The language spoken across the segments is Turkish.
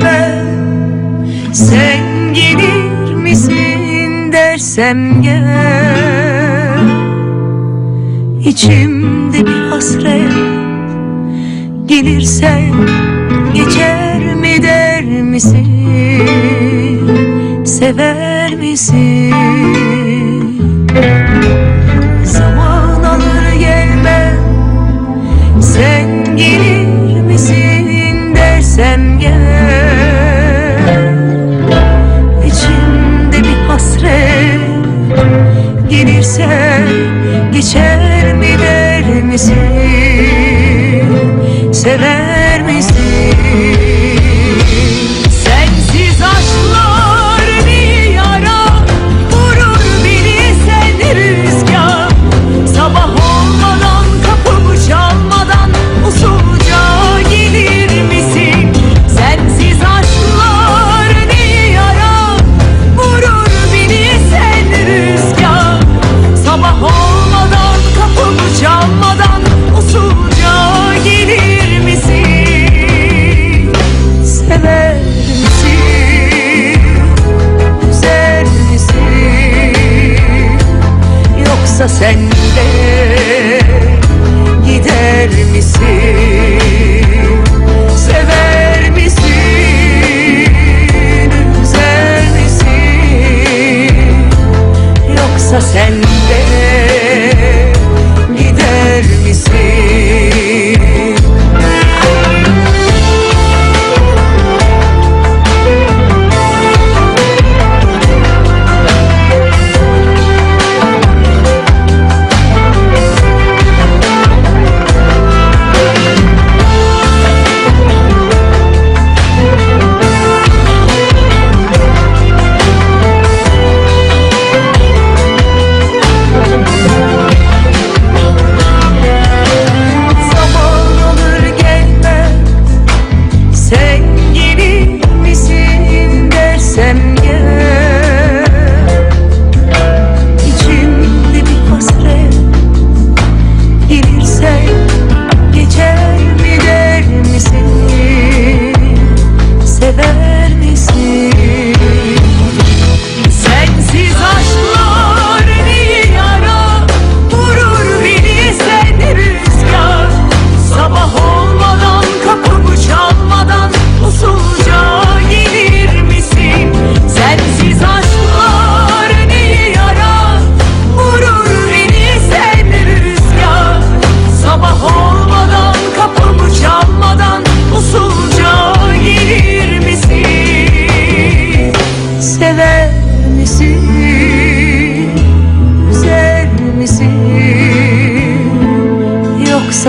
dönmem Sen gelir misin dersem gel. İçimde bir hasret Gelirsen geçer mi der misin? Sever misin? geçer Geçer mi der misin? Sever varsa sende Gider misin?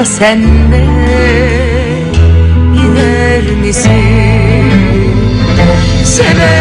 olsa sen de gider misin? Sever